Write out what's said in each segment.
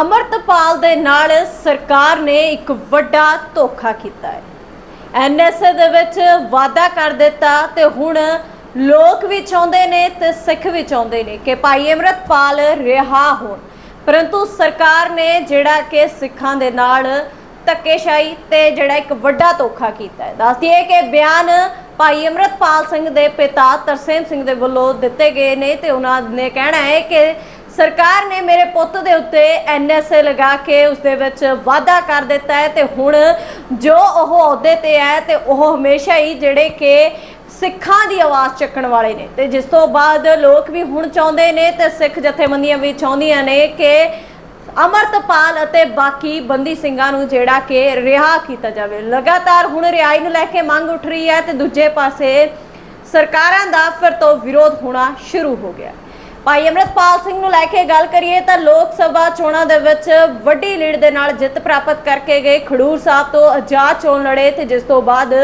ਅਮਰਤਪਾਲ ਦੇ ਨਾਲ ਸਰਕਾਰ ਨੇ ਇੱਕ ਵੱਡਾ ਧੋਖਾ ਕੀਤਾ ਹੈ। ਐਨਐਸਏ ਦੇ ਵਿੱਚ ਵਾਅਦਾ ਕਰ ਦਿੱਤਾ ਤੇ ਹੁਣ ਲੋਕ ਵੀ ਚਾਹੁੰਦੇ ਨੇ ਤੇ ਸਿੱਖ ਵੀ ਚਾਹੁੰਦੇ ਨੇ ਕਿ ਭਾਈ ਅਮਰਤਪਾਲ ਰਿਹਾ ਹੋਣ। ਪਰੰਤੂ ਸਰਕਾਰ ਨੇ ਜਿਹੜਾ ਕਿ ਸਿੱਖਾਂ ਦੇ ਨਾਲ ਧੱਕੇਸ਼ਾਹੀ ਤੇ ਜਿਹੜਾ ਇੱਕ ਵੱਡਾ ਧੋਖਾ ਕੀਤਾ ਹੈ। ਦੱਸਦੀ ਹੈ ਕਿ ਬਿਆਨ ਭਾਈ ਅਮਰਤਪਾਲ ਸਿੰਘ ਦੇ ਪਿਤਾ ਤਰਸੇਮ ਸਿੰਘ ਦੇ ਵੱਲੋਂ ਦਿੱਤੇ ਗਏ ਨੇ ਤੇ ਉਹਨਾਂ ਨੇ ਕਹਿਣਾ ਹੈ ਕਿ ਸਰਕਾਰ ਨੇ ਮੇਰੇ ਪੁੱਤ ਦੇ ਉੱਤੇ ਐਨਐਸਏ ਲਗਾ ਕੇ ਉਸ ਦੇ ਵਿੱਚ ਵਾਅਦਾ ਕਰ ਦਿੱਤਾ ਹੈ ਤੇ ਹੁਣ ਜੋ ਉਹ ਅਹੁਦੇ ਤੇ ਹੈ ਤੇ ਉਹ ਹਮੇਸ਼ਾ ਹੀ ਜਿਹੜੇ ਕਿ ਸਿੱਖਾਂ ਦੀ ਆਵਾਜ਼ ਚੱਕਣ ਵਾਲੇ ਨੇ। ਤੇ ਜਿਸ ਤੋਂ ਬਾਅਦ ਲੋਕ ਵੀ ਹੁਣ ਚਾਹੁੰਦੇ ਨੇ ਤੇ ਸਿੱਖ ਜਥੇਬੰਦੀਆਂ ਵੀ ਚਾਹੁੰਦੀਆਂ ਨੇ ਕਿ ਅਮਰਤਪਾਲ ਅਤੇ ਬਾਕੀ ਬੰਦੀ ਸਿੰਘਾਂ ਨੂੰ ਜਿਹੜਾ ਕਿ ਰਿਹਾ ਕੀਤਾ ਜਾਵੇ। ਲਗਾਤਾਰ ਹੁਣ ਰਿਹਾਈ ਨੂੰ ਲੈ ਕੇ ਮੰਗ ਉੱਠ ਰਹੀ ਹੈ ਤੇ ਦੂਜੇ ਪਾਸੇ ਸਰਕਾਰਾਂ ਦਾ ਫਿਰ ਤੋਂ ਵਿਰੋਧ ਹੋਣਾ ਸ਼ੁਰੂ ਹੋ ਗਿਆ। ਭਾਈ ਅਮਰਤਪਾਲ ਸਿੰਘ ਨੂੰ ਲੈ ਕੇ ਗੱਲ ਕਰੀਏ ਤਾਂ ਲੋਕ ਸਭਾ ਚੋਣਾਂ ਦੇ ਵਿੱਚ ਵੱਡੀ ਲੀਡ ਦੇ ਨਾਲ ਜਿੱਤ ਪ੍ਰਾਪਤ ਕਰਕੇ ਗਏ। ਖਡੂਰ ਸਾਹਿਬ ਤੋਂ ਆਜ਼ਾਦ ਚੋਣ ਲੜੇ ਤੇ ਜਿਸ ਤੋਂ ਬਾਅਦ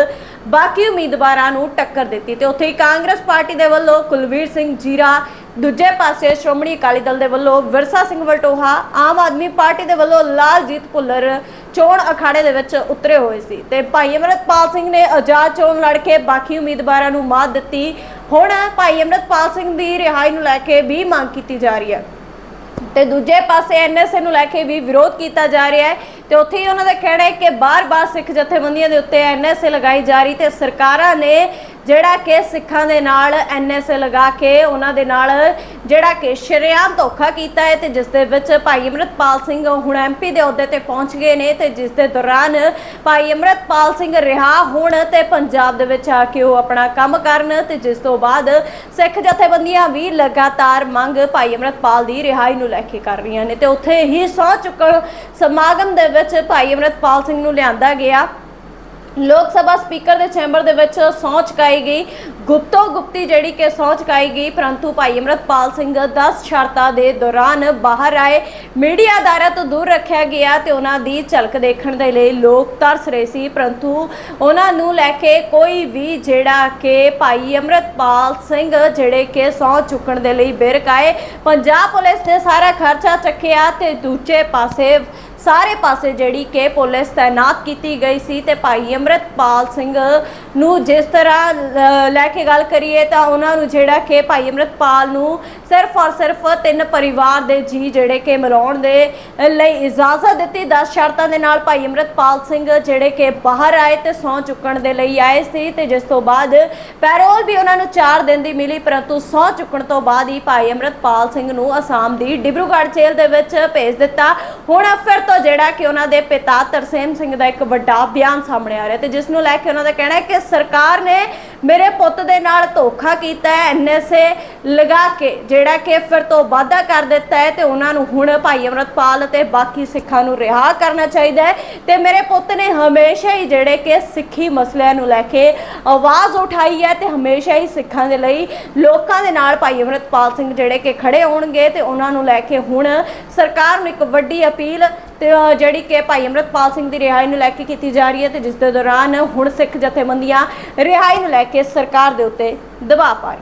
ਬਾਕੀ ਉਮੀਦਵਾਰਾਂ ਨੂੰ ਟੱਕਰ ਦਿੱਤੀ ਤੇ ਉੱਥੇ ਹੀ ਕਾਂਗਰਸ ਪਾਰਟੀ ਦੇ ਵੱਲੋਂ ਕੁਲਵੀਰ ਸਿੰਘ ਜੀਰਾ, ਦੂਜੇ ਪਾਸੇ ਸ਼੍ਰੋਮਣੀ ਅਕਾਲੀ ਦਲ ਦੇ ਵੱਲੋਂ ਵਿਰਸਾ ਸਿੰਘ ਵਲਟੋਹਾ ਆਮ ਆਦਮੀ ਪਾਰਟੀ ਦੇ ਵੱਲੋਂ ਲਾਲਜੀਤ ਭੁੱਲਰ ਚੋਣ ਅਖਾੜੇ ਦੇ ਵਿੱਚ ਉਤਰੇ ਹੋਏ ਸੀ ਤੇ ਭਾਈ ਅਮਰਤਪਾਲ ਸਿੰਘ ਨੇ ਆਜ਼ਾਦ ਚੋਣ ਲੜ ਕੇ ਬਾਕੀ ਉਮੀਦਵਾਰਾਂ ਨੂੰ ਮਾਤ ਦਿੱਤੀ। ਹੁਣ ਭਾਈ ਅਮਰਤਪਾਲ ਸਿੰਘ ਦੀ ਰਿਹਾਈ ਨੂੰ ਲੈ ਕੇ ਵੀ ਮੰਗ ਕੀਤੀ ਜਾ ਰਹੀ ਹੈ। ਤੇ ਦੂਜੇ ਪਾਸੇ ਐਨਐਸਏ ਨੂੰ ਲੈ ਕੇ ਵੀ ਵਿਰੋਧ ਕੀਤਾ ਜਾ ਰਿਹਾ ਹੈ। ਤੇ ਉੱਥੇ ਹੀ ਉਹਨਾਂ ਦਾ ਕਹਿਣਾ ਹੈ ਕਿ ਬਾਰ-ਬਾਰ ਸਿੱਖ ਜਥੇਬੰਦੀਆਂ ਦੇ ਉੱਤੇ ਐਨਐਸਏ ਲਗਾਈ ਜਾ ਰਹੀ ਤੇ ਸਰਕਾਰਾਂ ਨੇ ਜਿਹੜਾ ਕਿ ਸਿੱਖਾਂ ਦੇ ਨਾਲ ਐਨਐਸਏ ਲਗਾ ਕੇ ਉਹਨਾਂ ਦੇ ਨਾਲ ਜਿਹੜਾ ਕਿ ਸ਼ਰੇਆਮ ਧੋਖਾ ਕੀਤਾ ਹੈ ਤੇ ਜਿਸ ਦੇ ਵਿੱਚ ਭਾਈ ਅਮਰਤਪਾਲ ਸਿੰਘ ਹੁਣ ਐਮਪੀ ਦੇ ਅਹੁਦੇ ਤੇ ਪਹੁੰਚ ਗਏ ਨੇ ਤੇ ਜਿਸ ਦੇ ਦੌਰਾਨ ਭਾਈ ਅਮਰਤਪਾਲ ਸਿੰਘ ਰਿਹਾ ਹੋਣ ਤੇ ਪੰਜਾਬ ਦੇ ਵਿੱਚ ਆ ਕੇ ਉਹ ਆਪਣਾ ਕੰਮ ਕਰਨ ਤੇ ਜਿਸ ਤੋਂ ਬਾਅਦ ਸਿੱਖ ਜਥੇਬੰਦੀਆਂ ਵੀ ਲਗਾਤਾਰ ਮੰਗ ਭਾਈ ਅਮਰਤਪਾਲ ਦੀ ਰਿਹਾਈ ਨੂੰ ਲੈ ਕੇ ਕਰ ਰਹੀਆਂ ਨੇ ਤੇ ਉੱਥੇ ਹੀ ਸਹੁੰ ਚੁੱਕਣ ਸਮਾਗਮ ਦੇ ਵਿੱਚ ਭਾਈ ਅਮਰਤਪਾਲ ਸਿੰਘ ਨੂੰ ਲਿਆਂਦਾ ਗਿਆ। ਲੋਕ ਸਭਾ ਸਪੀਕਰ ਦੇ ਚੈਂਬਰ ਦੇ ਵਿੱਚ ਸਹੁੰ ਚੁਕਾਈ ਗਈ। ਗੁਪਤੋ ਗੁਪਤੀ ਜਿਹੜੀ ਕਿ ਸਹੁੰ ਚੁਕਾਈ ਗਈ, ਪਰੰਤੂ ਭਾਈ ਅਮਰਤਪਾਲ ਸਿੰਘ 10 ਸ਼ਰਤਾਂ ਦੇ ਦੌਰਾਨ ਬਾਹਰ ਆਏ। ਮੀਡੀਆ ਅਦਾਰਿਆਂ ਤੋਂ ਦੂਰ ਰੱਖਿਆ ਗਿਆ ਤੇ ਉਹਨਾਂ ਦੀ ਝਲਕ ਦੇਖਣ ਦੇ ਲਈ ਲੋਕ ਤਰਸ ਰਹੇ ਸੀ। ਪਰੰਤੂ ਉਹਨਾਂ ਨੂੰ ਲੈ ਕੇ ਕੋਈ ਵੀ ਜਿਹੜਾ ਕਿ ਭਾਈ ਅਮਰਤਪਾਲ ਸਿੰਘ ਜਿਹੜੇ ਕਿ ਸਹੁੰ ਚੁੱਕਣ ਦੇ ਲਈ ਬਿਰਕ ਆਏ। ਪੰਜਾਬ ਪੁਲਿਸ ਨੇ ਸਾਰਾ ਖਰਚਾ ਚੱਕਿਆ ਤੇ ਦੂਜੇ ਪਾਸੇ ਸਾਰੇ ਪਾਸੇ ਜਿਹੜੀ ਕਿ ਪੁਲਿਸ ਤਾਇਨਾਤ ਕੀਤੀ ਗਈ ਸੀ ਤੇ ਭਾਈ ਅਮਰਤਪਾਲ ਸਿੰਘ ਨੂੰ ਜਿਸ ਤਰ੍ਹਾਂ ਲੈ ਕੇ ਗੱਲ ਕਰੀਏ ਤਾਂ ਉਹਨਾਂ ਨੂੰ ਜਿਹੜਾ ਕਿ ਭਾਈ ਅਮਰਤਪਾਲ ਨੂੰ ਸਿਰਫ ਔਰ ਸਿਰਫ ਤਿੰਨ ਪਰਿਵਾਰ ਦੇ ਜੀ ਜਿਹੜੇ ਕਿ ਮਿਲਾਉਣ ਦੇ ਲਈ ਇਜਾਜ਼ਤ ਦਿੱਤੀ। 10 ਸ਼ਰਤਾਂ ਦੇ ਨਾਲ ਭਾਈ ਅਮਰਤਪਾਲ ਸਿੰਘ ਜਿਹੜੇ ਕਿ ਬਾਹਰ ਆਏ ਤੇ ਸਹੁੰ ਚੁੱਕਣ ਦੇ ਲਈ ਆਏ ਸੀ ਤੇ ਜਿਸ ਤੋਂ ਬਾਅਦ ਪੈਰੋਲ ਵੀ ਉਹਨਾਂ ਨੂੰ 4 ਦਿਨ ਦੀ ਮਿਲੀ, ਪਰੰਤੂ ਸਹੁੰ ਚੁੱਕਣ ਤੋਂ ਬਾਅਦ ਹੀ ਭਾਈ ਅਮਰਤਪਾਲ ਸਿੰਘ ਨੂੰ ਅਸਾਮ ਦੀ ਡਿਬਰੂਗੜ੍ਹ ਜੇਲ੍ਹ ਦੇ ਵਿੱਚ ਭੇਜ ਦਿੱਤਾ। ਹੁਣ ਫਿਰ ਤੋਂ ਜਿਹੜਾ ਕਿ ਉਹਨਾਂ ਦੇ ਪਿਤਾ ਤਰਸੇਮ ਸਿੰਘ ਦਾ ਇੱਕ ਵੱਡਾ ਬਿਆਨ ਸਾਹਮਣੇ ਆ ਰਿਹਾ ਤੇ ਜਿਸ ਨੂੰ ਲੈ ਕੇ ਉਹਨਾਂ ਦਾ ਕਹਿਣਾ ਹੈ ਕਿ ਸਰਕਾਰ ਨੇ ਮੇਰੇ ਪੁੱਤ ਦੇ ਨਾਲ ਧੋਖਾ ਕੀਤਾ ਹੈ ਐਨਐਸਏ ਲਗਾ ਕੇ, ਜਿਹੜਾ ਕਿ ਫਿਰ ਤੋਂ ਵਾਅਦਾ ਕਰ ਦਿੱਤਾ ਹੈ ਤੇ ਉਹਨਾਂ ਨੂੰ ਹੁਣ ਭਾਈ ਅਮਰਤਪਾਲ ਅਤੇ ਬਾਕੀ ਸਿੱਖਾਂ ਨੂੰ ਰਿਹਾ ਕਰਨਾ ਚਾਹੀਦਾ ਹੈ। ਤੇ ਮੇਰੇ ਪੁੱਤ ਨੇ ਹਮੇਸ਼ਾ ਹੀ ਜਿਹੜੇ ਕਿ ਸਿੱਖੀ ਮਸਲਿਆਂ ਨੂੰ ਲੈ ਕੇ ਆਵਾਜ਼ ਉਠਾਈ ਹੈ ਤੇ ਹਮੇਸ਼ਾ ਹੀ ਸਿੱਖਾਂ ਦੇ ਲਈ ਲੋਕਾਂ ਦੇ ਨਾਲ ਭਾਈ ਅਮਰਤਪਾਲ ਸਿੰਘ ਜਿਹੜੇ ਕਿ ਖੜੇ ਹੋਣਗੇ ਤੇ ਉਹਨਾਂ ਨੂੰ ਲੈ ਕੇ ਹੁਣ ਸਰਕਾਰ ਨੂੰ ਇੱਕ ਵੱਡੀ ਅਪੀਲ ਤੇ ਅਹ, ਜਿਹੜੀ ਕਿ ਭਾਈ ਅਮਰਤਪਾਲ ਸਿੰਘ ਦੀ ਰਿਹਾਈ ਨੂੰ ਲੈ ਕੇ ਕੀਤੀ ਜਾ ਰਹੀ ਹੈ ਤੇ ਜਿਸ ਦੇ ਦੌਰਾਨ ਹੁਣ ਸਿੱਖ ਜਥੇਬੰਦੀਆਂ ਰਿਹਾਈ ਨੂੰ ਲੈ ਕੇ ਸਰਕਾਰ ਦੇ ਉੱਤੇ ਦਬਾਅ ਪਾ ਰਹੀਆਂ